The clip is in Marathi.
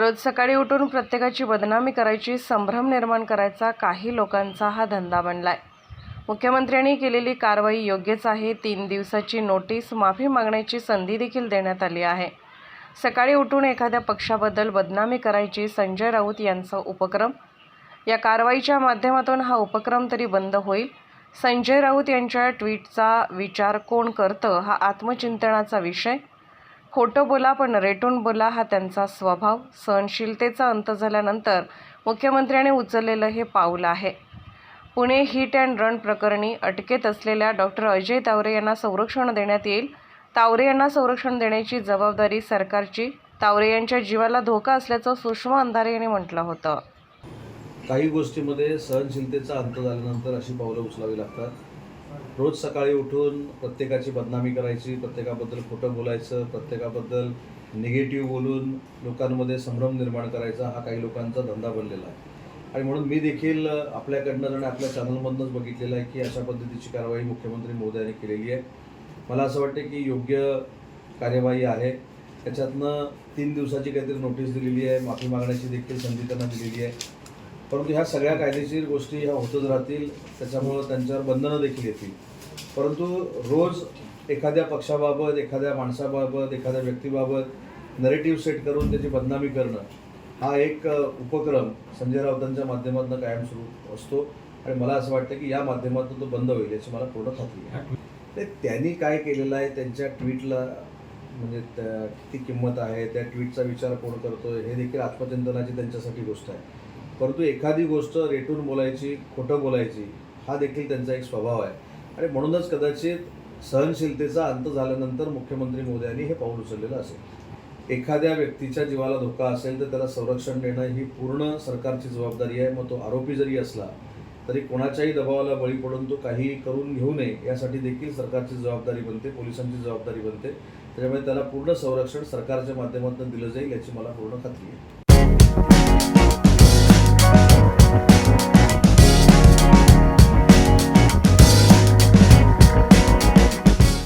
रोज सकाळी उठून प्रत्येकाची बदनामी करायची संभ्रम निर्माण करायचा काही लोकांचा हा धंदा बनला आहे मुख्यमंत्र्यांनी केलेली कारवाई योग्यच आहे. तीन दिवसाची नोटीस माफी मागण्याची संधी देखील देण्यात आली आहे. सकाळी उठून एखाद्या पक्षाबद्दल बदनामी करायची संजय राऊत यांचा उपक्रम. या कारवाईच्या माध्यमातून हा उपक्रम तरी बंद होईल. संजय राऊत यांच्या ट्विटचा विचार कोण करतं हा आत्मचिंतनाचा विषय. खोटं बोला पण रेटून बोला हा त्यांचा स्वभाव. सहनशीलतेचा अंत झाल्यानंतर मुख्यमंत्र्यांनी उचललेलं हे पाऊल आहे. पुणे हिट अँड रन प्रकरणी अटकेत असलेल्या डॉक्टर अजय तावरे यांना संरक्षण देण्यात येईल. तावरे यांना संरक्षण देण्याची जबाबदारी सरकारची. तावरे यांच्या जीवाला धोका असल्याचं सुषमा अंधारे यांनी म्हटलं होतं. काही गोष्टीमध्ये सहनशीलतेचा अंत झाल्यानंतर अशी पावलं उचलावी लागतात. रोज सकाळी उठून प्रत्येकाची बदनामी करायची प्रत्येकाबद्दल खोटं बोलायचं प्रत्येकाबद्दल निगेटिव्ह बोलून लोकांमध्ये संभ्रम निर्माण करायचा हा काही लोकांचा धंदा बनलेला आहे. आणि म्हणून मी देखील आपल्याकडनं आणि आपल्या चॅनलमधूनच बघितलेलं आहे की अशा पद्धतीची कारवाई मुख्यमंत्री मोदयांनी केलेली आहे. मला असं वाटतं की योग्य कार्यवाही आहे. त्याच्यातनं तीन दिवसाची काहीतरी नोटीस दिलेली आहे. माफी मागण्याची देखील संधी त्यांना दिलेली आहे. परंतु ह्या सगळ्या कायदेशीर गोष्टी ह्या होतच राहतील त्याच्यामुळं त्यांच्यावर बंधनं देखील येतील. परंतु रोज एखाद्या पक्षाबाबत एखाद्या माणसाबाबत एखाद्या व्यक्तीबाबत नरेटिव्ह सेट करून त्याची बदनामी करणं हा एक उपक्रम संजय राऊतांच्या माध्यमातून कायम सुरू असतो. आणि मला असं वाटतं की या माध्यमातून तो बंद होईल याची मला पूर्ण खात्री आहे. ते त्यांनी काय केलेलं आहे त्यांच्या ट्विटला म्हणजे त्या किती किंमत आहे त्या ट्विटचा विचार कोण करतोय हे देखील आत्मचिंतनाची त्यांच्यासाठी गोष्ट आहे. परंतु एखादी गोष्ट रेटून बोलायची खोटं बोलायची हा देखील त्यांचा एक स्वभाव आहे. आणि म्हणूनच कदाचित सहनशीलतेचा अंत झाल्यानंतर मुख्यमंत्री मोदी हे पाऊल उचललेलं असेल. एखाद्या व्यक्तीच्या जीवाला धोका असेल तर त्याला संरक्षण देणं ही पूर्ण सरकारची जबाबदारी आहे. मग तो आरोपी जरी असला तरी कोणाच्याही दबावाला बळी पडून तो काही करून घेऊ नये यासाठी देखील सरकारची जबाबदारी बनते पोलिसांची जबाबदारी बनते. त्याच्यामुळे त्याला पूर्ण संरक्षण सरकारच्या माध्यमातून दिलं जाईल याची मला पूर्ण खात्री आहे.